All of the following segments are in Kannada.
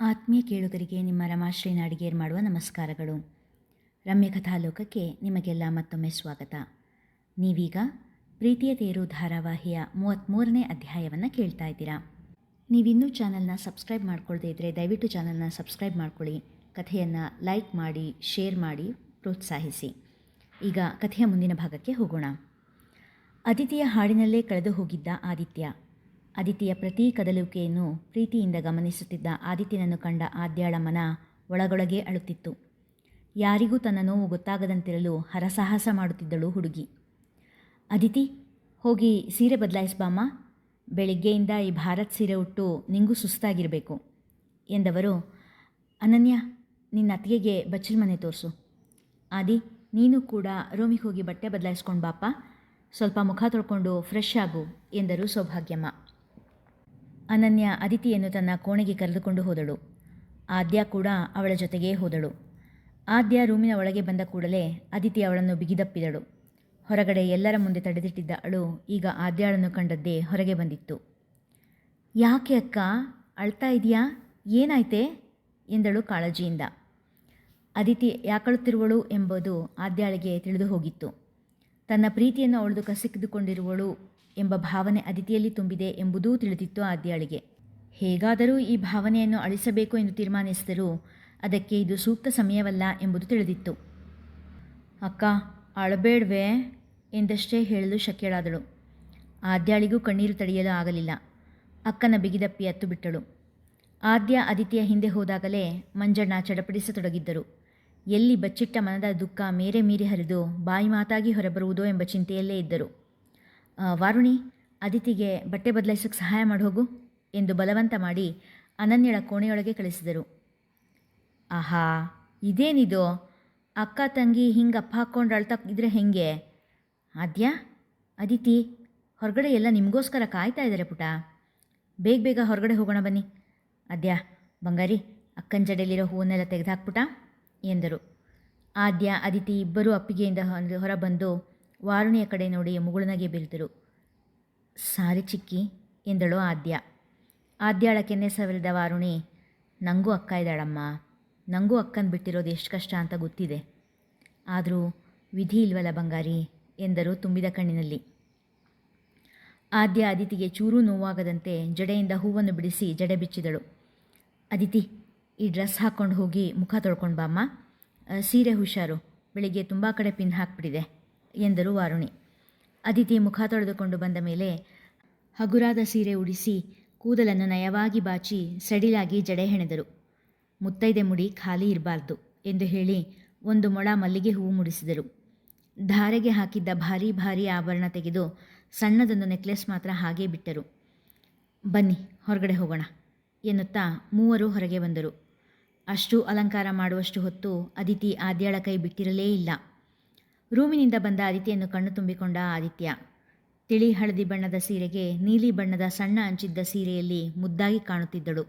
ಆತ್ಮೀಯ ಕೇಳುಗರಿಗೆ ನಿಮ್ಮ ರಮಾಶ್ರೀ ನಾಡಿಗೇರ್ ಮಾಡುವ ನಮಸ್ಕಾರಗಳು. ರಮ್ಯ ಕಥಾಲೋಕಕ್ಕೆ ನಿಮಗೆಲ್ಲ ಮತ್ತೊಮ್ಮೆ ಸ್ವಾಗತ. ನೀವೀಗ ಪ್ರೀತಿಯ ತೇರು ಧಾರಾವಾಹಿಯ ಮೂವತ್ತ್ಮೂರನೇ ಅಧ್ಯಾಯವನ್ನು ಕೇಳ್ತಾ ಇದ್ದೀರಾ. ನೀವಿನ್ನೂ ಚಾನಲ್ನ ಸಬ್ಸ್ಕ್ರೈಬ್ ಮಾಡ್ಕೊಳ್ಳದೇ ಇದ್ದರೆ ದಯವಿಟ್ಟು ಚಾನಲ್ನ ಸಬ್ಸ್ಕ್ರೈಬ್ ಮಾಡ್ಕೊಳ್ಳಿ, ಕಥೆಯನ್ನು ಲೈಕ್ ಮಾಡಿ, ಶೇರ್ ಮಾಡಿ, ಪ್ರೋತ್ಸಾಹಿಸಿ. ಈಗ ಕಥೆಯ ಮುಂದಿನ ಭಾಗಕ್ಕೆ ಹೋಗೋಣ. ಅದಿತಿಯ ಹಾಡಿನಲ್ಲೇ ಕಳೆದು ಹೋಗಿದ್ದ ಆದಿತ್ಯ. ಅದಿತಿಯ ಪ್ರತಿ ಕದಲುವಿಕೆಯನ್ನು ಪ್ರೀತಿಯಿಂದ ಗಮನಿಸುತ್ತಿದ್ದ ಆದಿತ್ಯನನ್ನು ಕಂಡ ಆದ್ಯಾಳ ಮನ ಒಳಗೊಳಗೆ ಅಳುತ್ತಿತ್ತು. ಯಾರಿಗೂ ತನ್ನ ನೋವು ಗೊತ್ತಾಗದಂತಿರಲು ಹರಸಾಹಸ ಮಾಡುತ್ತಿದ್ದಳು ಹುಡುಗಿ. ಅದಿತಿ ಹೋಗಿ ಸೀರೆ ಬದಲಾಯಿಸ್ಬಾಮ್ಮ ಬೆಳಿಗ್ಗೆಯಿಂದ ಈ ಭಾರತ್ ಸೀರೆ ಉಟ್ಟು ನಿಂಗೂ ಸುಸ್ತಾಗಿರಬೇಕು ಎಂದವರು, ಅನನ್ಯ, ನಿನ್ನ ಅತ್ತಿಗೆಗೆ ಬಚ್ಚಲ್ ಮನೆ ತೋರಿಸು. ಆದಿ, ನೀನು ಕೂಡ ರೂಮಿಗೆ ಹೋಗಿ ಬಟ್ಟೆ ಬದಲಾಯಿಸ್ಕೊಂಡು ಬಾಪ ಸ್ವಲ್ಪ ಮುಖ ತೊಳ್ಕೊಂಡು ಫ್ರೆಶ್ ಆಗು ಎಂದರು ಸೌಭಾಗ್ಯಮ್ಮ. ಅನನ್ಯ ಅದಿತಿಯನ್ನು ತನ್ನ ಕೋಣೆಗೆ ಕರೆದುಕೊಂಡು ಹೋದಳು. ಆದ್ಯ ಕೂಡ ಅವಳ ಜೊತೆಗೇ ಹೋದಳು. ಆದ್ಯ ರೂಮಿನ ಒಳಗೆ ಬಂದ ಕೂಡಲೇ ಅದಿತಿ ಅವಳನ್ನು ಬಿಗಿದಪ್ಪಿದಳು. ಹೊರಗಡೆ ಎಲ್ಲರ ಮುಂದೆ ತಡೆದಿಟ್ಟಿದ್ದ ಅಳು ಈಗ ಆದ್ಯಾಳನ್ನು ಕಂಡದ್ದೇ ಹೊರಗೆ ಬಂದಿತ್ತು. ಯಾಕೆ ಅಕ್ಕ? ಅಳ್ತಾ ಇದೆಯಾ? ಏನಾಯ್ತೆ? ಎಂದಳು ಕಾಳಜಿಯಿಂದ. ಅದಿತಿ ಯಾಕಳುತ್ತಿರುವಳು ಎಂಬುದು ಆದ್ಯಾಳಿಗೆ ತಿಳಿದು ಹೋಗಿತ್ತು. ತನ್ನ ಪ್ರೀತಿಯನ್ನು ಅವಳದು ಕಸಿದುಕೊಂಡಿರುವಳು ಎಂಬ ಭಾವನೆ ಅದಿತಿಯಲ್ಲಿ ತುಂಬಿದೆ ಎಂಬುದೂ ತಿಳಿದಿತ್ತು ಆದ್ಯಾಳಿಗೆ. ಹೇಗಾದರೂ ಈ ಭಾವನೆಯನ್ನು ಅಳಿಸಬೇಕು ಎಂದು ತೀರ್ಮಾನಿಸಿದರೂ ಅದಕ್ಕೆ ಇದು ಸೂಕ್ತ ಸಮಯವಲ್ಲ ಎಂಬುದು ತಿಳಿದಿತ್ತು. ಅಕ್ಕ ಅಳಬೇಡ್ವೆ ಎಂದಷ್ಟೇ ಹೇಳಲು ಶಕ್ಯಳಾದಳು. ಆದ್ಯಾಳಿಗೂ ಕಣ್ಣೀರು ತಡೆಯಲು ಆಗಲಿಲ್ಲ. ಅಕ್ಕನ ಬಿಗಿದಪ್ಪಿ ಅತ್ತು ಬಿಟ್ಟಳು. ಆದ್ಯ ಅದಿತಿಯ ಹಿಂದೆ ಹೋದಾಗಲೇ ಮಂಜಣ್ಣ ಚಡಪಡಿಸತೊಡಗಿದ್ದರು. ಎಲ್ಲಿ ಬಚ್ಚಿಟ್ಟ ಮನದ ದುಃಖ ಮೇರೆ ಮೀರಿ ಹರಿದು ಬಾಯಿ ಮಾತಾಗಿ ಹೊರಬರುವುದೋ ಎಂಬ ಚಿಂತೆಯಲ್ಲೇ ಇದ್ದರು. ವಾರುಣಿ, ಅದಿತಿಗೆ ಬಟ್ಟೆ ಬದಲಾಯಿಸೋಕ್ಕೆ ಸಹಾಯ ಮಾಡಿ ಹೋಗು ಎಂದು ಬಲವಂತ ಮಾಡಿ ಅನನ್ಯಳ ಕೋಣೆಯೊಳಗೆ ಕಳಿಸಿದರು. ಆಹಾ, ಇದೇನಿದು? ಅಕ್ಕ ತಂಗಿ ಹಿಂಗೆ ಅಪ್ಪ ಹಾಕ್ಕೊಂಡು ಅಳ್ತಾ ಇದ್ರೆ ಹೆಂಗೆ? ಆದ್ಯಾ, ಅದಿತಿ, ಹೊರಗಡೆ ಎಲ್ಲ ನಿಮಗೋಸ್ಕರ ಕಾಯ್ತಾ ಇದ್ದಾರೆ ಪುಟ. ಬೇಗ ಬೇಗ ಹೊರಗಡೆ ಹೋಗೋಣ ಬನ್ನಿ. ಆದ್ಯ, ಬಂಗಾರಿ, ಅಕ್ಕನ ಜಡೆಯಲ್ಲಿರೋ ಹೂವನ್ನೆಲ್ಲ ತೆಗೆದುಹಾಕ್ಬಿಟ್ಟ ಎಂದರು. ಆದ್ಯ, ಅದಿತಿ ಇಬ್ಬರೂ ಅಪ್ಪಿಗೆಯಿಂದ ಹೊರ- ಹೊರಬಂದು ವಾರುಣಿಯ ಕಡೆ ನೋಡಿ ಮುಗುಳುನಗೆ ಬೀರಿದರು ಸಾರಿ ಚಿಕ್ಕಿ, ಎಂದಳು ಆದ್ಯ. ಆದ್ಯಾಳ ಕೆನ್ನೆ ಸವರಿದ ವಾರುಣಿ ನನಗೂ ಅಕ್ಕ ಇದ್ದಾಳಮ್ಮ. ನನಗೂ ಅಕ್ಕನ ಬಿಟ್ಟಿರೋದು ಎಷ್ಟು ಕಷ್ಟ ಅಂತ ಗೊತ್ತಿದೆ. ಆದರೂ ವಿಧಿ ಇಲ್ವಲ್ಲ ಬಂಗಾರಿ, ಎಂದರು ತುಂಬಿದ ಕಣ್ಣಿನಲ್ಲಿ. ಆದ್ಯ ಅದಿತಿಗೆ ಚೂರೂ ನೋವಾಗದಂತೆ ಜಡೆಯಿಂದ ಹೂವನ್ನು ಬಿಡಿಸಿ ಜಡೆ ಬಿಚ್ಚಿದಳು. ಅದಿತಿ, ಈ ಡ್ರೆಸ್ ಹಾಕ್ಕೊಂಡು ಹೋಗಿ ಮುಖ ತೊಳ್ಕೊಂಡು ಬಾಮ್ಮ ಸೀರೆ ಹುಷಾರು. ಬೆಳಿಗ್ಗೆ ತುಂಬ ಕಡೆ ಪಿನ್ ಹಾಕ್ಬಿಟ್ಟಿದೆ. ಎಂದರು ವಾರುಣಿ. ಅದಿತಿ ಮುಖ ತೊಳೆದುಕೊಂಡು ಬಂದ ಮೇಲೆ ಹಗುರಾದ ಸೀರೆ ಉಡಿಸಿ ಕೂದಲನ್ನು ನಯವಾಗಿ ಬಾಚಿ ಸಡಿಲಾಗಿ ಜಡೆ ಹೆಣೆದರು. ಮುತ್ತೈದೆ ಮುಡಿ ಖಾಲಿ ಇರಬಾರ್ದು ಎಂದು ಹೇಳಿ ಒಂದು ಮೊಳ ಮಲ್ಲಿಗೆ ಹೂವು ಮುಡಿಸಿದರು. ಧಾರೆಗೆ ಹಾಕಿದ್ದ ಭಾರಿ ಭಾರಿ ಆಭರಣ ತೆಗೆದು ಸಣ್ಣದೊಂದು ನೆಕ್ಲೆಸ್ ಮಾತ್ರ ಹಾಗೇ ಬಿಟ್ಟರು. ಬನ್ನಿ, ಹೊರಗಡೆ ಹೋಗೋಣ ಎನ್ನುತ್ತಾ ಮೂವರು ಹೊರಗೆ ಬಂದರು. ಅಷ್ಟು ಅಲಂಕಾರ ಮಾಡುವಷ್ಟು ಹೊತ್ತು ಅದಿತಿ ಆದ್ಯಾಳ ಕೈ ಬಿಟ್ಟಿರಲೇ ಇಲ್ಲ. ರೂಮಿನಿಂದ ಬಂದ ಅದಿತಿಯನ್ನು ಕಣ್ಣು ತುಂಬಿಕೊಂಡ ಆದಿತ್ಯ. ತಿಳಿ ಹಳದಿ ಬಣ್ಣದ ಸೀರೆಗೆ ನೀಲಿ ಬಣ್ಣದ ಸಣ್ಣ ಅಂಚಿದ್ದ ಸೀರೆಯಲ್ಲಿ ಮುದ್ದಾಗಿ ಕಾಣುತ್ತಿದ್ದಳು.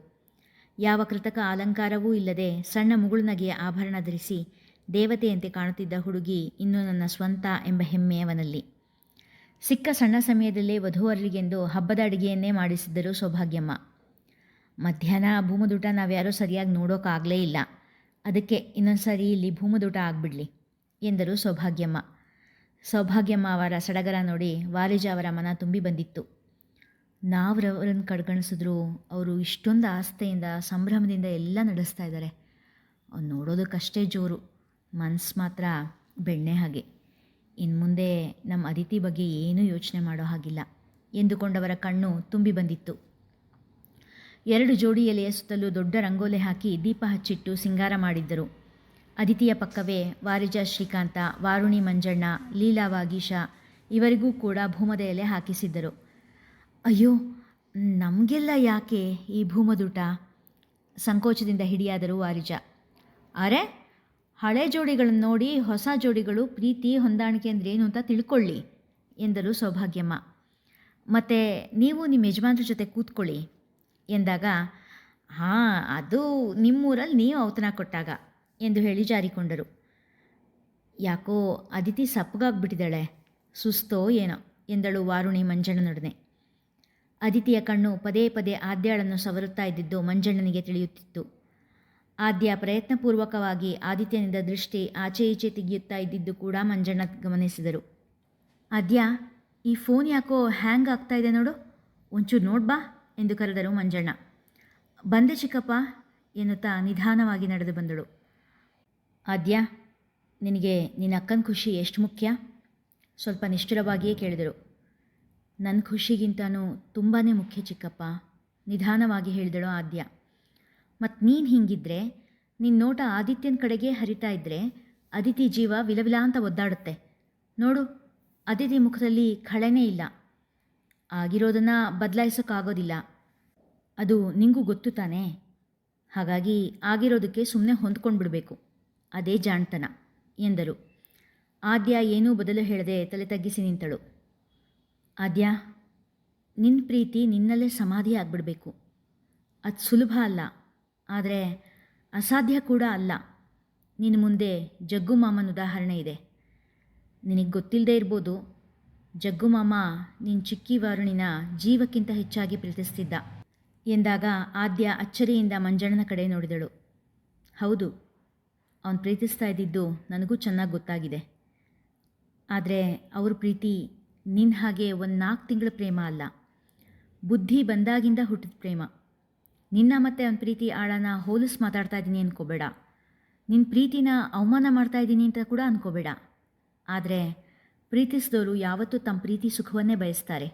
ಯಾವ ಕೃತಕ ಅಲಂಕಾರವೂ ಇಲ್ಲದೆ ಸಣ್ಣ ಮುಗುಳುನಗೆಯ ಆಭರಣ ಧರಿಸಿ ದೇವತೆಯಂತೆ ಕಾಣುತ್ತಿದ್ದ ಹುಡುಗಿ ಇನ್ನೂ ನನ್ನ ಸ್ವಂತ ಎಂಬ ಹೆಮ್ಮೆಯವನಲ್ಲಿ. ಸಿಕ್ಕ ಸಣ್ಣ ಸಮಯದಲ್ಲೇ ವಧುವರರಿಗೆಂದು ಹಬ್ಬದ ಅಡುಗೆಯನ್ನೇ ಮಾಡಿಸಿದ್ದರು ಸೌಭಾಗ್ಯಮ್ಮ. ಮಧ್ಯಾಹ್ನ ಭೂಮದೂಟ ನಾವ್ಯಾರೂ ಸರಿಯಾಗಿ ನೋಡೋಕ್ಕಾಗಲೇ ಇಲ್ಲ. ಅದಕ್ಕೆ ಇನ್ನೊಂದು ಸರಿ ಇಲ್ಲಿ ಭೂಮದೂಟ ಆಗಿಬಿಡ್ಲಿ. ಎಂದರು ಸೌಭಾಗ್ಯಮ್ಮ. ಸೌಭಾಗ್ಯಮ್ಮ ಅವರ ಸಡಗರ ನೋಡಿ ವಾರಿಜ ಅವರ ಮನ ತುಂಬಿ ಬಂದಿತ್ತು. ನಾವ್ರವರನ್ನು ಕಡ್ಗಣಿಸಿದ್ರು ಅವರು ಇಷ್ಟೊಂದು ಆಸ್ಥೆಯಿಂದ, ಸಂಭ್ರಮದಿಂದ ಎಲ್ಲ ನಡೆಸ್ತಾ ಇದ್ದಾರೆ ಅವ್ರು ನೋಡೋದಕ್ಕಷ್ಟೇ ಜೋರು. ಮನಸ್ಸು ಮಾತ್ರ ಬೆಣ್ಣೆ ಹಾಗೆ. ಇನ್ನು ಮುಂದೆ ನಮ್ಮ ಅದಿತಿ ಬಗ್ಗೆ ಏನೂ ಯೋಚನೆ ಮಾಡೋ ಹಾಗಿಲ್ಲ ಎಂದುಕೊಂಡವರ ಕಣ್ಣು ತುಂಬಿ ಬಂದಿತ್ತು. ಎರಡು ಜೋಡಿ ಎಲೆಯ ಸುತ್ತಲೂ ದೊಡ್ಡ ರಂಗೋಲೆ ಹಾಕಿ ದೀಪ ಹಚ್ಚಿಟ್ಟು ಸಿಂಗಾರ ಮಾಡಿದ್ದರು. ಅದಿತಿಯ ಪಕ್ಕವೇ ವಾರಿಜ ಶ್ರೀಕಾಂತ, ವಾರುಣಿ ಮಂಜಣ್ಣ, ಲೀಲಾ ವಾಗೀಶ ಇವರಿಗೂ ಕೂಡ ಭೂಮದ ಎಲೆ ಹಾಕಿಸಿದ್ದರು. ಅಯ್ಯೋ, ನಮಗೆಲ್ಲ ಯಾಕೆ ಈ ಭೂಮದೂಟ? ಸಂಕೋಚದಿಂದ ಹಿಡಿಯಾದರು ವಾರಿಜ. ಅರೆ, ಹಳೆ ಜೋಡಿಗಳನ್ನು ನೋಡಿ ಹೊಸ ಜೋಡಿಗಳು ಪ್ರೀತಿ ಹೊಂದಾಣಿಕೆ ಅಂದ್ರೆ ಏನು ಅಂತ ತಿಳ್ಕೊಳ್ಳಿ ಎಂದರು ಸೌಭಾಗ್ಯಮ್ಮ. ಮತ್ತು ನೀವು ನಿಮ್ಮ ಯಜಮಾನ್ರ ಜೊತೆ ಕೂತ್ಕೊಳ್ಳಿ ಎಂದಾಗ, ಹಾಂ, ಅದು ನಿಮ್ಮೂರಲ್ಲಿ ನೀವು ಔತಣ ಕೊಟ್ಟಾಗ. ಎಂದು ಹೇಳಿ ಜಾರಿಕೊಂಡರು. ಯಾಕೋ ಅದಿತಿ ಸಪ್ಪಗಾಗ್ಬಿಟ್ಟಿದ್ದಾಳೆ, ಸುಸ್ತೋ ಏನೋ ಎಂದಳು ವಾರುಣಿ ಮಂಜಣ್ಣನೊಡನೆ. ಅದಿತಿಯ ಕಣ್ಣು ಪದೇ ಪದೇ ಆದ್ಯಾಳನ್ನು ಸವರುತ್ತಾ ಇದ್ದಿದ್ದು ಮಂಜಣ್ಣನಿಗೆ ತಿಳಿಯುತ್ತಿತ್ತು. ಆದ್ಯ ಪ್ರಯತ್ನಪೂರ್ವಕವಾಗಿ ಆದಿತ್ಯನಿಂದ ದೃಷ್ಟಿ ಆಚೆ ಈಚೆ ತೆಗೆಯುತ್ತಾ ಇದ್ದಿದ್ದು ಕೂಡ ಮಂಜಣ್ಣ ಗಮನಿಸಿದರು. ಆದ್ಯ, ಈ ಫೋನ್ ಯಾಕೋ ಹ್ಯಾಂಗ್ ಆಗ್ತಾ ಇದೆ ನೋಡು, ಒಂಚೂರು ನೋಡ್ಬಾ ಎಂದು ಕರೆದರು ಮಂಜಣ್ಣ. ಬಂದೆ ಚಿಕ್ಕಪ್ಪ, ಎನ್ನುತ್ತಾ ನಿಧಾನವಾಗಿ ನಡೆದು ಬಂದಳು. ಆದ್ಯ, ನಿನಗೆ ನಿನ್ನ ಅಕ್ಕನ ಖುಷಿ ಎಷ್ಟು ಮುಖ್ಯ? ಸ್ವಲ್ಪ ನಿಷ್ಠುರವಾಗಿಯೇ ಕೇಳಿದರು. ನನ್ನ ಖುಷಿಗಿಂತನೂ ತುಂಬಾ ಮುಖ್ಯ ಚಿಕ್ಕಪ್ಪ, ನಿಧಾನವಾಗಿ ಹೇಳಿದಳು ಆದ್ಯ. ಮತ್ತು ನೀನು ಹಿಂಗಿದ್ರೆ ನಿನ್ನ ನೋಟ ಆದಿತ್ಯನ ಕಡೆಗೆ ಹರಿತಾ ಇದ್ದರೆ ಅದಿತಿ ಜೀವ ವಿಲವಿಲ ಅಂತ ಒದ್ದಾಡುತ್ತೆ. ನೋಡು, ಅದಿತಿ ಮುಖದಲ್ಲಿ ಖಳೆನೇ ಇಲ್ಲ. ಆಗಿರೋದನ್ನು ಬದಲಾಯಿಸೋಕ್ಕಾಗೋದಿಲ್ಲ ಅದು ನಿಂಗೂ ಗೊತ್ತು ತಾನೇ? ಹಾಗಾಗಿ ಆಗಿರೋದಕ್ಕೆ ಸುಮ್ಮನೆ ಹೊಂದ್ಕೊಂಡು ಬಿಡಬೇಕು ಅದೇ ಜಾಣ್ತನ ಎಂದರು. ಆದ್ಯ ಏನೂ ಬದಲು ಹೇಳದೆ ತಲೆ ತಗ್ಗಿಸಿ ನಿಂತಳು. ಆದ್ಯ ನಿನ್ನ ಪ್ರೀತಿ ನಿನ್ನಲ್ಲೇ ಸಮಾಧಿ ಆಗಿಬಿಡಬೇಕು. ಅದು ಸುಲಭ ಅಲ್ಲ, ಆದರೆ ಅಸಾಧ್ಯ ಕೂಡ ಅಲ್ಲ. ನಿನ್ನ ಮುಂದೆ ಜಗ್ಗು ಮಾಮನ ಉದಾಹರಣೆ ಇದೆ. ನಿನಗೆ ಗೊತ್ತಿಲ್ಲದೆ ಇರ್ಬೋದು, ಜಗ್ಗು ಮಾಮ ನಿನ್ನ ಚಿಕ್ಕಿ ವಾರುಣಿನ ಜೀವಕ್ಕಿಂತ ಹೆಚ್ಚಾಗಿ ಪ್ರೀತಿಸ್ತಿದ್ದ ಎಂದಾಗ ಆದ್ಯ ಅಚ್ಚರಿಯಿಂದ ಮಂಜಣ್ಣನ ಕಡೆ ನೋಡಿದಳು. ಹೌದು ಅವನು ಪ್ರೀತಿಸ್ತಾ ಇದ್ದಿದ್ದು ನನಗೂ ಚೆನ್ನಾಗಿ ಗೊತ್ತಾಗಿದೆ. ಆದರೆ ಅವ್ರ ಪ್ರೀತಿ ನಿನ್ನ ಹಾಗೆ ಒಂದು ನಾಲ್ಕು ತಿಂಗಳ ಪ್ರೇಮ ಅಲ್ಲ. ಬುದ್ಧಿ ಬಂದಾಗಿಂದ ಹುಟ್ಟಿದ ಪ್ರೇಮ. ನಿನ್ನ ಮತ್ತೆ ಅವನ ಪ್ರೀತಿ ಆಳನ ಹೋಲಿಸ್ ಮಾತಾಡ್ತಾ ಇದ್ದೀನಿ ಅನ್ಕೋಬೇಡ. ನಿನ್ನ ಪ್ರೀತಿನ ಅವಮಾನ ಮಾಡ್ತಾ ಇದ್ದೀನಿ ಅಂತ ಕೂಡ ಅನ್ಕೋಬೇಡ. ಆದರೆ ಪ್ರೀತಿಸಿದವರು ಯಾವತ್ತೂ ತಮ್ಮ ಪ್ರೀತಿ ಸುಖವನ್ನೇ ಬಯಸ್ತಾರೆ.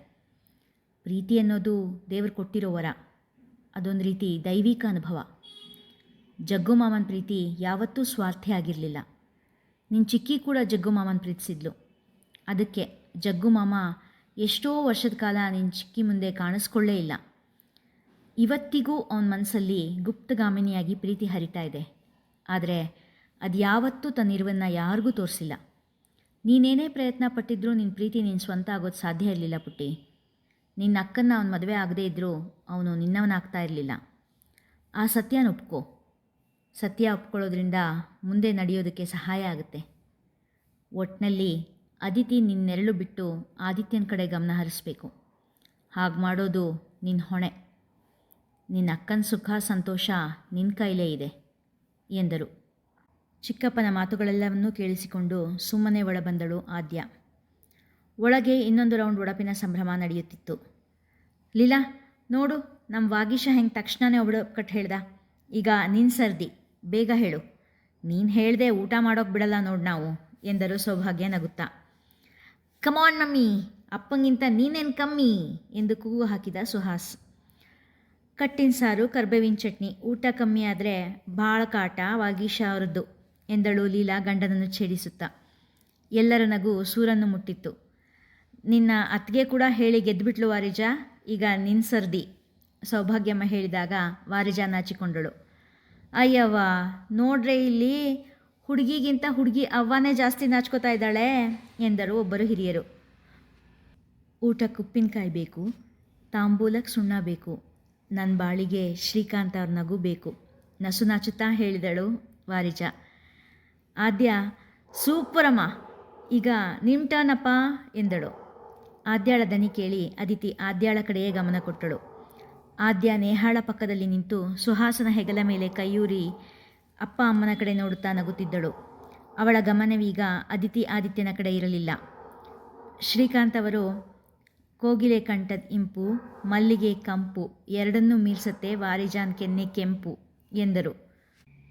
ಪ್ರೀತಿ ಅನ್ನೋದು ದೇವರು ಕೊಟ್ಟಿರೋ ವರ. ಅದೊಂದು ರೀತಿ ದೈವಿಕ ಅನುಭವ. ಜಗ್ಗು ಮಾಮನ್ ಪ್ರೀತಿ ಯಾವತ್ತೂ ಸ್ವಾರ್ಥಿ ಆಗಿರಲಿಲ್ಲ. ನಿನ್ನ ಚಿಕ್ಕಿ ಕೂಡ ಜಗ್ಗು ಮಾಮನ್ ಪ್ರೀತಿಸಿದ್ಲು. ಅದಕ್ಕೆ ಜಗ್ಗು ಮಾಮ ಎಷ್ಟೋ ವರ್ಷದ ಕಾಲ ನಿನ್ನ ಚಿಕ್ಕಿ ಮುಂದೆ ಕಾಣಿಸ್ಕೊಳ್ಳೇ ಇಲ್ಲ. ಇವತ್ತಿಗೂ ಅವನ ಮನಸ್ಸಲ್ಲಿ ಗುಪ್ತಗಾಮಿನಿಯಾಗಿ ಪ್ರೀತಿ ಹರಿತಾ ಇದೆ. ಆದರೆ ಅದು ಯಾವತ್ತೂ ತನ್ನ ಇರುವನ್ನ ಯಾರಿಗೂ ತೋರಿಸಿಲ್ಲ. ನೀನೇನೇ ಪ್ರಯತ್ನ ಪಟ್ಟಿದ್ರೂ ನಿನ್ನ ಪ್ರೀತಿ ನಿನ್ನ ಸ್ವಂತ ಆಗೋದು ಸಾಧ್ಯ ಇರಲಿಲ್ಲ ಪುಟ್ಟಿ. ನಿನ್ನ ಅಕ್ಕನ್ನ ಅವನ ಮದುವೆ ಆಗದೇ ಇದ್ದರೂ ಅವನು ನಿನ್ನವನಾಗ್ತಾ ಇರಲಿಲ್ಲ. ಆ ಸತ್ಯನ ಒಪ್ಕೋ. ಸತ್ಯ ಒಪ್ಕೊಳ್ಳೋದ್ರಿಂದ ಮುಂದೆ ನಡೆಯೋದಕ್ಕೆ ಸಹಾಯ ಆಗುತ್ತೆ. ಒಟ್ಟಿನಲ್ಲಿ ಅದಿತಿ ನಿನ್ನೆರಳು ಬಿಟ್ಟು ಆದಿತ್ಯನ ಕಡೆ ಗಮನ ಹರಿಸ್ಬೇಕು. ಹಾಗೆ ಮಾಡೋದು ನಿನ್ನ ಹೊಣೆ. ನಿನ್ನ ಅಕ್ಕನ ಸುಖ, ಸಂತೋಷ ನಿನ್ನ ಕೈಲೇ ಇದೆ, ಎಂದರು. ಚಿಕ್ಕಪ್ಪನ ಮಾತುಗಳೆಲ್ಲವನ್ನೂ ಕೇಳಿಸಿಕೊಂಡು ಸುಮ್ಮನೆ ಒಳಬಂದಳು ಆದ್ಯ. ಒಳಗೆ ಇನ್ನೊಂದು ರೌಂಡ್ ಒಡಪಿನ ಸಂಭ್ರಮ ನಡೆಯುತ್ತಿತ್ತು. ಲೀಲಾ, ನೋಡು ನಮ್ಮ ವಾಗೀಶ ಹೆಂಗೆ ತಕ್ಷಣವೇ ಒಬ್ಬಡು ಹೇಳ್ದ. ಈಗ ನಿನ್ನ ಸರ್ದಿ. ಬೇಗ ಹೇಳು. ನೀನು ಹೇಳ್ದೆ ಊಟ ಮಾಡೋಕೆ ಬಿಡಲ್ಲ ನೋಡು ನಾವು, ಎಂದರು ಸೌಭಾಗ್ಯ ನಗುತ್ತಾ. ಕಮಾನ್ ಮಮ್ಮಿ, ಅಪ್ಪಂಗಿಂತ ನೀನೇನು ಕಮ್ಮಿ? ಎಂದು ಕೂಗು ಹಾಕಿದ ಸುಹಾಸ್. ಕಟ್ಟಿನ ಸಾರು, ಕರ್ಬೇವಿನ ಚಟ್ನಿ, ಊಟ ಕಮ್ಮಿ ಆದರೆ ಭಾಳ ಕಾಟ ವಾಗೀಶ ಅವರದ್ದು ಎಂದಳು ಲೀಲಾ ಗಂಡನನ್ನು ಛೇಡಿಸುತ್ತಾ. ಎಲ್ಲರ ನಗು ಸೂರನ್ನು ಮುಟ್ಟಿತ್ತು. ನಿನ್ನ ಅತ್ತಿಗೆ ಕೂಡ ಹೇಳಿ ಗೆದ್ದುಬಿಟ್ಲು ವಾರಿಜಾ, ಈಗ ನಿನ್ನ ಸರ್ದಿ, ಸೌಭಾಗ್ಯಮ್ಮ ಹೇಳಿದಾಗ ವಾರಿಜಾ ನಾಚಿಕೊಂಡಳು. ಅಯ್ಯವ್ವ, ನೋಡ್ರೆ ಇಲ್ಲಿ ಹುಡುಗಿಗಿಂತ ಹುಡುಗಿ ಅವ್ವನೇ ಜಾಸ್ತಿ ನಾಚ್ಕೋತಾ ಇದ್ದಾಳೆ ಎಂದರು ಒಬ್ಬರು ಹಿರಿಯರು. ಊಟಕ್ಕೆ ಉಪ್ಪಿನಕಾಯಿ ಬೇಕು, ತಾಂಬೂಲಕ್ಕೆ ಸುಣ್ಣ ಬೇಕು, ನನ್ನ ಬಾಳಿಗೆ ಶ್ರೀಕಾಂತ್ ಅವ್ರ ನಗು ಬೇಕು, ನಸು ನಾಚುತ್ತಾ ಹೇಳಿದಳು ವಾರಿಜ. ಆದ್ಯ ಸೂಪರಮ್ಮ ಈಗ ನಿಮ್ಮ ಟರ್ನಪ್ಪ ಎಂದಳು. ಆದ್ಯಾಳ ದನಿ ಕೇಳಿ ಅದಿತಿ ಆದ್ಯಾಳ ಕಡೆಯೇ ಗಮನ ಕೊಟ್ಟಳು. ಆದ್ಯ ನೇಹಾಳ ಪಕ್ಕದಲ್ಲಿ ನಿಂತು ಸುಹಾಸನ ಹೆಗಲ ಮೇಲೆ ಕೈಯೂರಿ ಅಪ್ಪ ಅಮ್ಮನ ಕಡೆ ನೋಡುತ್ತಾ ನಗುತ್ತಿದ್ದಳು. ಅವಳ ಗಮನವೀಗ ಅದಿತಿ ಆದಿತ್ಯನ ಕಡೆ ಇರಲಿಲ್ಲ. ಶ್ರೀಕಾಂತ್ ಅವರು, ಕೋಗಿಲೆ ಕಂಠದ ಇಂಪು, ಮಲ್ಲಿಗೆ ಕಂಪು, ಎರಡನ್ನೂ ಮೀಲ್ಸತ್ತೆ ವಾರಿಜಾನ್ ಕೆನ್ನೆ ಕೆಂಪು, ಎಂದರು.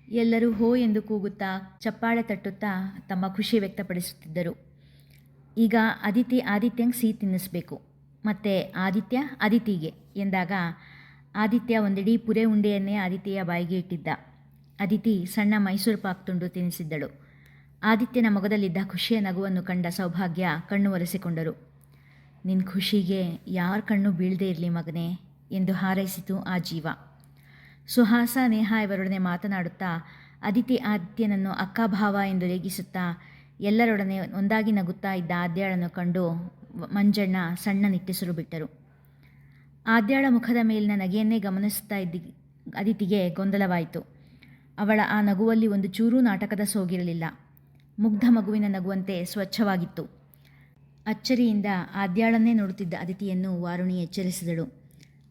ಎಲ್ಲರೂ ಹೋ ಎಂದು ಕೂಗುತ್ತಾ ಚಪ್ಪಾಳೆ ತಟ್ಟುತ್ತಾ ತಮ್ಮ ಖುಷಿ ವ್ಯಕ್ತಪಡಿಸುತ್ತಿದ್ದರು. ಈಗ ಅದಿತಿ ಆದಿತ್ಯಂಗೆ ಸಿಹಿ ತಿನ್ನಿಸ್ಬೇಕು ಮತ್ತು ಆದಿತ್ಯ ಅದಿತಿಗೆ ಎಂದಾಗ ಆದಿತ್ಯ ಒಂದಿಡೀ ಪುರೆ ಉಂಡೆಯನ್ನೇ ಆದಿತ್ಯಯ ಬಾಯಿಗೆ ಇಟ್ಟಿದ್ದ. ಅದಿತಿ ಸಣ್ಣ ಮೈಸೂರು ಪಾಕ್ ತುಂಡು ತಿನ್ನಿಸಿದ್ದಳು ಆದಿತ್ಯನ ಮೊಗದಲ್ಲಿದ್ದ ಖುಷಿಯ ನಗುವನ್ನು ಕಂಡ ಸೌಭಾಗ್ಯ ಕಣ್ಣು ಒರೆಸಿಕೊಂಡರು. ನಿನ್ನ ಖುಷಿಗೆ ಯಾರ ಕಣ್ಣು ಬೀಳದೇ ಇರಲಿ ಮಗನೇ ಎಂದು ಹಾರೈಸಿತು ಆ ಜೀವ. ಸುಹಾಸ ನೇಹ ಇವರೊಡನೆ ಮಾತನಾಡುತ್ತಾ ಅದಿತಿ ಆದಿತ್ಯನನ್ನು ಅಕ್ಕಭಾವ ಎಂದು ರೇಗಿಸುತ್ತಾ, ಎಲ್ಲರೊಡನೆ ಒಂದಾಗಿ ನಗುತ್ತಾ ಇದ್ದ ಆದ್ಯಾಳನ್ನು ಕಂಡು ಮಂಜಣ್ಣ ಸಣ್ಣ ನಿಟ್ಟಿಸಲು ಬಿಟ್ಟರು ಆದ್ಯಾಳ ಮುಖದ ಮೇಲಿನ ನಗೆಯನ್ನೇ ಗಮನಿಸುತ್ತಾ ಇದ್ದ ಅದಿತಿಗೆ ಗೊಂದಲವಾಯಿತು. ಅವಳ ಆ ನಗುವಲ್ಲಿ ಒಂದು ಚೂರೂ ನಾಟಕದ ಸೋಗಿರಲಿಲ್ಲ. ಮುಗ್ಧ ಮಗುವಿನ ನಗುವಂತೆ ಸ್ವಚ್ಛವಾಗಿತ್ತು. ಅಚ್ಚರಿಯಿಂದ ಆದ್ಯಾಳನ್ನೇ ನೋಡುತ್ತಿದ್ದ ಅದಿತಿಯನ್ನು ವಾರುಣಿ ಎಚ್ಚರಿಸಿದಳು.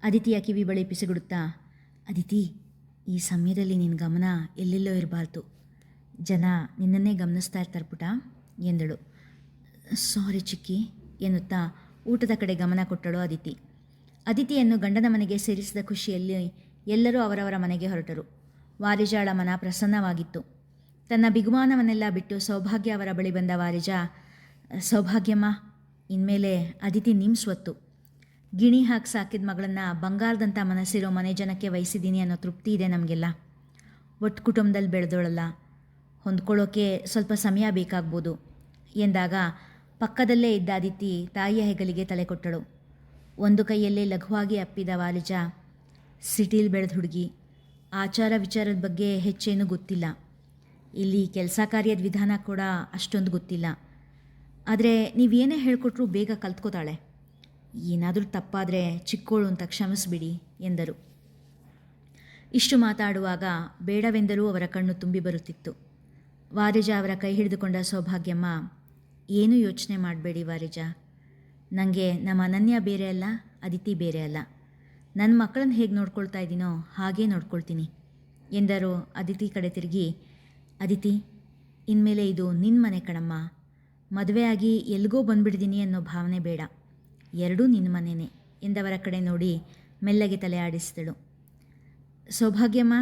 ಅದಿತಿಯ ಕಿವಿ ಬಳಿ ಪಿಸುಗುಡುತ್ತಾ, ಅದಿತಿ, ಈ ಸಮಯದಲ್ಲಿ ನಿನ್ನ ಗಮನ ಎಲ್ಲೆಲ್ಲೋ ಇರಬಾರ್ದು. ಜನ ನಿನ್ನನ್ನೇ ಗಮನಿಸ್ತಾ ಇರ್ತಾರೆ ಪುಟ, ಎಂದಳು. ಸಾರಿ ಚಿಕ್ಕಿ, ಎನ್ನುತ್ತಾ ಊಟದ ಕಡೆ ಗಮನ ಕೊಟ್ಟಳು ಅದಿತಿ. ಅದಿತಿಯನ್ನು ಗಂಡನ ಮನೆಗೆ ಸೇರಿಸಿದ ಖುಷಿಯಲ್ಲಿ ಎಲ್ಲರೂ ಅವರವರ ಮನೆಗೆ ಹೊರಟರು. ವಾರಿಜಾಳ ಮನ ಪ್ರಸನ್ನವಾಗಿತ್ತು. ತನ್ನ ಬಿಗುಮಾನವನ್ನೆಲ್ಲ ಬಿಟ್ಟು ಸೌಭಾಗ್ಯ ಅವರ ಬಳಿ ಬಂದ ವಾರಿಜ, ಸೌಭಾಗ್ಯಮ್ಮ, ಇನ್ಮೇಲೆ ಅದಿತಿ ನಿಮ್ಮ ಸ್ವತ್ತು. ಗಿಣಿ ಹಾಕಿ ಸಾಕಿದ ಮಗಳನ್ನು ಬಂಗಾರದಂಥ ಮನಸ್ಸಿರೋ ಮನೆ ಜನಕ್ಕೆ ವಹಿಸಿದ್ದೀನಿ ಅನ್ನೋ ತೃಪ್ತಿ ಇದೆ ನಮಗೆಲ್ಲ. ಒಟ್ಟು ಕುಟುಂಬದಲ್ಲಿ ಬೆಳೆದೋಳಲ್ಲ. ಹೊಂದ್ಕೊಳ್ಳೋಕೆ ಸ್ವಲ್ಪ ಸಮಯ ಬೇಕಾಗ್ಬೋದು. ಎಂದಾಗ ಪಕ್ಕದಲ್ಲೇ ಇದ್ದ ಅದಿತಿ ತಾಯಿಯ ಹೆಗಲಿಗೆ ತಲೆ ಕೊಟ್ಟಳು. ಒಂದು ಕೈಯಲ್ಲೇ ಲಘುವಾಗಿ ಅಪ್ಪಿದ ವಾಲಿಜ ಸಿಟಿಲಿ ಬೆಳೆದ ಹುಡುಗಿ. ಆಚಾರ ವಿಚಾರದ ಬಗ್ಗೆ ಹೆಚ್ಚೇನೂ ಗೊತ್ತಿಲ್ಲ. ಇಲ್ಲಿ ಕೆಲಸ ಕಾರ್ಯದ ವಿಧಾನ ಕೂಡ ಅಷ್ಟೊಂದು ಗೊತ್ತಿಲ್ಲ. ಆದರೆ ನೀವೇನೇ ಹೇಳಿಕೊಟ್ರೂ ಬೇಗ ಕಲ್ತ್ಕೋತಾಳೆ. ಏನಾದರೂ ತಪ್ಪಾದರೆ ಚಿಕ್ಕೋಳು ಅಂತ ಕ್ಷಮಿಸ್ಬಿಡಿ, ಎಂದರು. ಇಷ್ಟು ಮಾತಾಡುವಾಗ ಬೇಡವೆಂದರೂ ಅವರ ಕಣ್ಣು ತುಂಬಿ ಬರುತ್ತಿತ್ತು. ವಾರಿಜ ಅವರ ಕೈ ಹಿಡಿದುಕೊಂಡ ಸೌಭಾಗ್ಯಮ್ಮ, ಏನೂ ಯೋಚನೆ ಮಾಡಬೇಡಿ ವಾರಿಜ ನನಗೆ ನಮ್ಮ ಅನನ್ಯ ಬೇರೆ ಅಲ್ಲ, ಅದಿತಿ ಬೇರೆ ಅಲ್ಲ. ನನ್ನ ಮಕ್ಕಳನ್ನ ಹೇಗೆ ನೋಡ್ಕೊಳ್ತಾ ಇದ್ದೀನೋ ಹಾಗೇ ನೋಡ್ಕೊಳ್ತೀನಿ ಎಂದರು ಅದಿತಿ ಕಡೆ ತಿರುಗಿ. ಅದಿತಿ, ಇನ್ಮೇಲೆ ಇದು ನಿನ್ನ ಮನೆ ಕಣಮ್ಮ. ಮದುವೆಯಾಗಿ ಎಲ್ಲಿಗೋ ಬಂದ್ಬಿಡ್ತೀನಿ ಅನ್ನೋ ಭಾವನೆ ಬೇಡ. ಎರಡೂ ನಿನ್ನ ಮನೆಯೇ ಎಂದವರ ಕಡೆ ನೋಡಿ ಮೆಲ್ಲಗೆ ತಲೆ ಆಡಿಸಿದಳು. ಸೌಭಾಗ್ಯಮ್ಮ,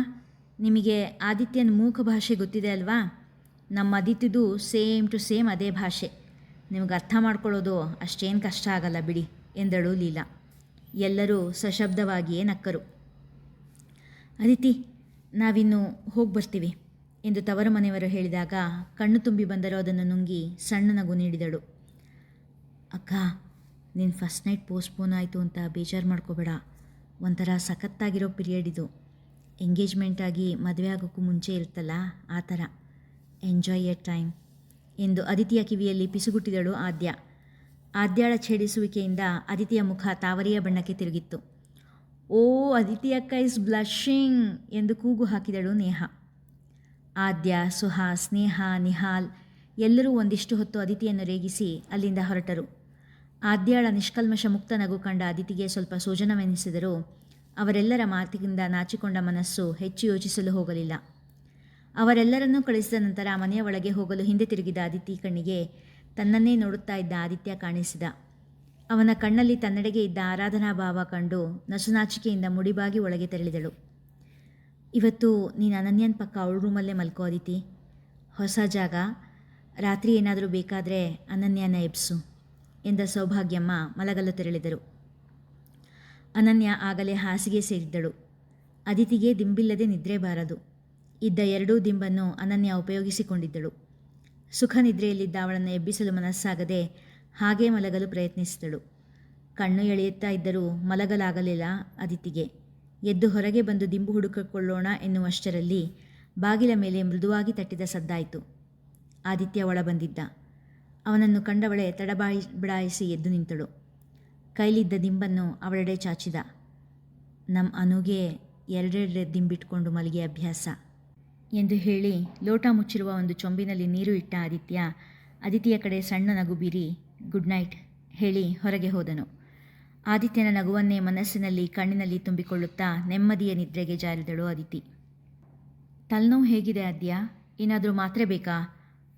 ನಿಮಗೆ ಆದಿತ್ಯನ ಮೂಕ ಭಾಷೆ ಗೊತ್ತಿದೆ ಅಲ್ವಾ? ನಮ್ಮ ಅದಿತಿದು ಸೇಮ್ ಟು ಸೇಮ್ ಅದೇ ಭಾಷೆ. ನಿಮಗೆ ಅರ್ಥ ಮಾಡ್ಕೊಳ್ಳೋದು ಅಷ್ಟೇನು ಕಷ್ಟ ಆಗಲ್ಲ ಬಿಡಿ, ಎಂದಳು ಲೀಲಾ. ಎಲ್ಲರೂ ಸಶಬ್ದವಾಗಿಯೇ ನಕ್ಕರು. ಅದಿತಿ, ನಾವಿನ್ನು ಹೋಗಿ ಬರ್ತೀವಿ, ಎಂದು ತವರು ಮನೆಯವರು ಹೇಳಿದಾಗ ಕಣ್ಣು ತುಂಬಿ ಬಂದರೂ ಅದನ್ನು ನುಂಗಿ ಸಣ್ಣ ನಗು ನೀಡಿದಳು. ಅಕ್ಕ ನಿನ್ನ ಫಸ್ಟ್ ನೈಟ್ ಪೋಸ್ಟ್ಪೋನ್ ಆಯಿತು ಅಂತ ಬೇಜಾರು ಮಾಡ್ಕೋಬೇಡ. ಒಂಥರ ಸಖತ್ತಾಗಿರೋ ಪಿರಿಯಡ್ ಇದು. ಎಂಗೇಜ್ಮೆಂಟಾಗಿ ಮದುವೆ ಆಗೋಕ್ಕೂ ಮುಂಚೆ ಇರುತ್ತಲ್ಲ, ಆ ಥರ. ಎಂಜಾಯ್ ಎ ಟೈಮ್ ಎಂದು ಅದಿತಿಯ ಕಿವಿಯಲ್ಲಿ ಪಿಸುಗುಟ್ಟಿದಳು ಆದ್ಯ. ಆದ್ಯಾಳ ಛೇಡಿಸುವಿಕೆಯಿಂದ ಅದಿತಿಯ ಮುಖ ತಾವರಿಯ ಬಣ್ಣಕ್ಕೆ ತಿರುಗಿತ್ತು. ಓ ಅದಿತಿ ಅಕ್ಕ ಇಸ್ ಬ್ಲಷಿಂಗ್ ಎಂದು ಕೂಗು ಹಾಕಿದಳು ನೇಹ. ಆದ್ಯ, ಸುಹಾ, ಸ್ನೇಹ, ನಿಹಾಲ್ ಎಲ್ಲರೂ ಒಂದಿಷ್ಟು ಹೊತ್ತು ಅದಿತಿಯನ್ನು ರೇಗಿಸಿ ಅಲ್ಲಿಂದ ಹೊರಟರು. ಆದ್ಯಾಳ ನಿಷ್ಕಲ್ಮಶ ಮುಕ್ತ ನಗು ಕಂಡ ಅದಿತಿಗೆ ಸ್ವಲ್ಪ ಸೋಜನವೆನಿಸಿದರೂ ಅವರೆಲ್ಲರ ಮಾತಿನಿಂದ ನಾಚಿಕೊಂಡ ಮನಸ್ಸು ಹೆಚ್ಚು ಯೋಚಿಸಲು ಹೋಗಲಿಲ್ಲ. ಅವರೆಲ್ಲರನ್ನೂ ಕಳಿಸಿದ ನಂತರ ಮನೆಯ ಒಳಗೆ ಹೋಗಲು ಹಿಂದೆ ತಿರುಗಿದ ಆದಿತ್ಯ ಕಣ್ಣಿಗೆ ತನ್ನನ್ನೇ ನೋಡುತ್ತಾ ಇದ್ದ ಆದಿತ್ಯ ಕಾಣಿಸಿದ. ಅವನ ಕಣ್ಣಲ್ಲಿ ತನ್ನಡೆಗೆ ಇದ್ದ ಆರಾಧನಾ ಭಾವ ಕಂಡು ನಸುನಾಚಿಕೆಯಿಂದ ಮುಡಿಬಾಗಿ ಒಳಗೆ ತೆರಳಿದಳು. ಇವತ್ತು ನೀನು ಅನನ್ಯನ ಪಕ್ಕ ಅವಳ ರೂಮಲ್ಲೇ ಮಲ್ಕೋ ಅದಿತಿ ಹೊಸ ಜಾಗ. ರಾತ್ರಿ ಏನಾದರೂ ಬೇಕಾದರೆ ಅನನ್ಯನ ಎಬ್ಸು ಎಂದ ಸೌಭಾಗ್ಯಮ್ಮ ಮಲಗಲು ತೆರಳಿದರು. ಅನನ್ಯ ಆಗಲೇ ಹಾಸಿಗೆ ಸೇರಿದ್ದಳು. ಅದಿತಿಗೆ ದಿಂಬಿಲ್ಲದೆ ನಿದ್ರೆ ಬಾರದು. ಇದ್ದ ಎರಡೂ ದಿಂಬನ್ನು ಅನನ್ಯ ಉಪಯೋಗಿಸಿಕೊಂಡಿದ್ದಳು. ಸುಖ ನಿದ್ರೆಯಲ್ಲಿದ್ದ ಅವಳನ್ನು ಎಬ್ಬಿಸಲು ಮನಸ್ಸಾಗದೆ ಹಾಗೇ ಮಲಗಲು ಪ್ರಯತ್ನಿಸಿದಳು. ಕಣ್ಣು ಎಳೆಯುತ್ತಾ ಇದ್ದರೂ ಮಲಗಲಾಗಲಿಲ್ಲ ಅದಿತಿಗೆ. ಎದ್ದು ಹೊರಗೆ ಬಂದು ದಿಂಬು ಹುಡುಕಿಕೊಳ್ಳೋಣ ಎನ್ನುವಷ್ಟರಲ್ಲಿ ಬಾಗಿಲ ಮೇಲೆ ಮೃದುವಾಗಿ ತಟ್ಟಿದ ಸದ್ದಾಯಿತು. ಆದಿತ್ಯ ಒಳಬಂದಿದ್ದ. ಅವನನ್ನು ಕಂಡವಳೆ ತಡಬಾಯಿ ಬಿಡಾಯಿಸಿ ಎದ್ದು ನಿಂತಳು. ಕೈಲಿದ್ದ ದಿಂಬನ್ನು ಅವಳೆಡೆ ಚಾಚಿದ. ನಮ್ಮ ಅನುಗೆ ಎರಡೆರಡು ದಿಂಬಿಟ್ಕೊಂಡು ಮಲಗಿ ಅಭ್ಯಾಸ. ಎಂದು ಹೇಳಿ ಲೋಟ ಮುಚ್ಚಿರುವ ಒಂದು ಚೊಂಬಿನಲ್ಲಿ ನೀರು ಇಟ್ಟ ಆದಿತ್ಯ ಅದಿತಿಯ ಕಡೆ ಸಣ್ಣ ನಗು ಬೀರಿ ಗುಡ್ ನೈಟ್ ಹೇಳಿ ಹೊರಗೆ ಹೋದನು. ಆದಿತ್ಯನ ನಗುವನ್ನೇ ಮನಸ್ಸಿನಲ್ಲಿ ಕಣ್ಣಿನಲ್ಲಿ ತುಂಬಿಕೊಳ್ಳುತ್ತಾ ನೆಮ್ಮದಿಯ ನಿದ್ರೆಗೆ ಜಾರಿದಳು ಅದಿತಿ ತಲೆನೋವು ಹೇಗಿದೆ ಅದ್ಯ ಏನಾದರೂ ಮಾತ್ರೆ ಬೇಕಾ?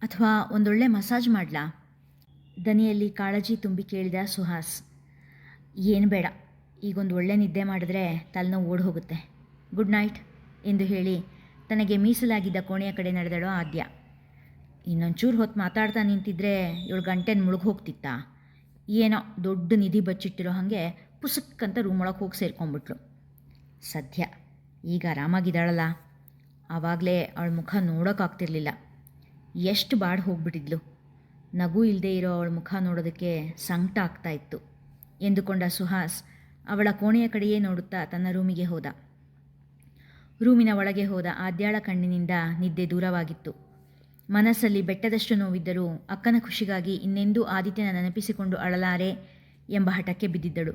ಅಥವಾ ಒಂದೊಳ್ಳೆ ಮಸಾಜ್ ಮಾಡಲಾ? ದನಿಯಲ್ಲಿ ಕಾಳಜಿ ತುಂಬಿ ಕೇಳಿದ ಸುಹಾಸ್. ಏನು ಬೇಡ, ಈಗೊಂದು ಒಳ್ಳೆ ನಿದ್ದೆ ಮಾಡಿದ್ರೆ ತಲೆನೋವು ಓಡಿ ಹೋಗುತ್ತೆ ಗುಡ್ ನೈಟ್ ಎಂದು ಹೇಳಿ ತನಗೆ ಮೀಸಲಾಗಿದ್ದ ಕೋಣೆಯ ಕಡೆ ನಡೆದಳು ಆದ್ಯ. ಇನ್ನೊಂಚೂರು ಹೊತ್ತು ಮಾತಾಡ್ತಾ ನಿಂತಿದ್ರೆ ಇವಳು ಗಂಟೆನ ಮುಳುಗಿ ಹೋಗ್ತಿತ್ತಾ? ಏನೋ ದೊಡ್ಡ ನಿಧಿ ಬಚ್ಚಿಟ್ಟಿರೋ ಹಾಗೆ ಪುಸಕ್ಕಂತ ರೂಮ್ ಒಳಗೆ ಹೋಗಿ ಸೇರ್ಕೊಂಡ್ಬಿಟ್ರು ಸದ್ಯ ಈಗ ಆರಾಮಾಗಿದ್ದಾಳಲ್ಲ? ಆವಾಗಲೇ ಅವಳ ಮುಖ ನೋಡೋಕ್ಕಾಗ್ತಿರ್ಲಿಲ್ಲ ಎಷ್ಟು ಬಾಡ್ ಹೋಗ್ಬಿಟ್ಟಿದ್ಲು. ನಗು ಇಲ್ಲದೆ ಇರೋ ಅವಳ ಮುಖ ನೋಡೋದಕ್ಕೆ ಸಂಕಟ ಆಗ್ತಾ ಇತ್ತು. ಎಂದುಕೊಂಡ ಸುಹಾಸ್ ಅವಳ ಕೋಣೆಯ ಕಡೆಯೇ ನೋಡುತ್ತಾ ತನ್ನ ರೂಮಿಗೆ ಹೋದ. ರೂಮಿನ ಒಳಗೆ ಹೋದ ಆದ್ಯಾಳ ಕಣ್ಣಿನಿಂದ ನಿದ್ದೆ ದೂರವಾಗಿತ್ತು. ಮನಸ್ಸಲ್ಲಿ ಬೆಟ್ಟದಷ್ಟು ನೋವಿದ್ದರೂ ಅಕ್ಕನ ಖುಷಿಗಾಗಿ ಇನ್ನೆಂದೂ ಆದಿತ್ಯನ ನೆನಪಿಸಿಕೊಂಡು ಅಳಲಾರೆ ಎಂಬ ಹಠಕ್ಕೆ ಬಿದ್ದಿದ್ದಳು.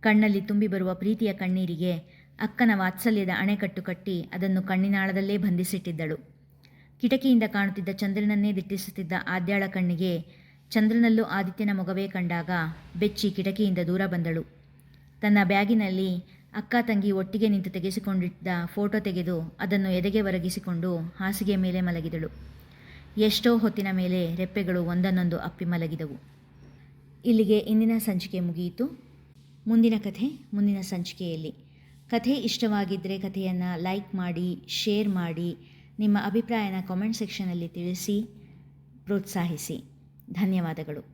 ಕಣ್ಣಲ್ಲಿ ತುಂಬಿ ಬರುವ ಪ್ರೀತಿಯ ಕಣ್ಣೀರಿಗೆ ಅಕ್ಕನ ವಾತ್ಸಲ್ಯದ ಅಣೆಕಟ್ಟು ಕಟ್ಟಿ ಅದನ್ನು ಕಣ್ಣಿನಾಳದಲ್ಲೇ ಬಂಧಿಸಿಟ್ಟಿದ್ದಳು. ಕಿಟಕಿಯಿಂದ ಕಾಣುತ್ತಿದ್ದ ಚಂದ್ರನನ್ನೇ ದಿಟ್ಟಿಸುತ್ತಿದ್ದ ಆದ್ಯಾಳ ಕಣ್ಣಿಗೆ ಚಂದ್ರನಲ್ಲೂ ಆದಿತ್ಯನ ಮೊಗವೇ ಕಂಡಾಗ ಬೆಚ್ಚಿ ಕಿಟಕಿಯಿಂದ ದೂರ ಬಂದಳು. ತನ್ನ ಬ್ಯಾಗಿನಲ್ಲಿ ಅಕ್ಕ ತಂಗಿ ಒಟ್ಟಿಗೆ ನಿಂತು ತೆಗೆಸಿಕೊಂಡಿದ್ದ ಫೋಟೋ ತೆಗೆದು ಅದನ್ನು ಎದೆಗೆ ಒರಗಿಸಿಕೊಂಡು ಹಾಸಿಗೆ ಮೇಲೆ ಮಲಗಿದಳು. ಎಷ್ಟೋ ಹೊತ್ತಿನ ಮೇಲೆ ರೆಪ್ಪೆಗಳು ಒಂದನ್ನೊಂದು ಅಪ್ಪಿ ಮಲಗಿದವು. ಇಲ್ಲಿಗೆ ಇಂದಿನ ಸಂಚಿಕೆ ಮುಗಿಯಿತು. ಮುಂದಿನ ಕಥೆ ಮುಂದಿನ ಸಂಚಿಕೆಯಲ್ಲಿ. ಕಥೆ ಇಷ್ಟವಾಗಿದ್ದರೆ ಕಥೆಯನ್ನು ಲೈಕ್ ಮಾಡಿ, ಶೇರ್ ಮಾಡಿ, ನಿಮ್ಮ ಅಭಿಪ್ರಾಯನ ಕಾಮೆಂಟ್ ಸೆಕ್ಷನಲ್ಲಿ ತಿಳಿಸಿ, ಪ್ರೋತ್ಸಾಹಿಸಿ. ಧನ್ಯವಾದಗಳು.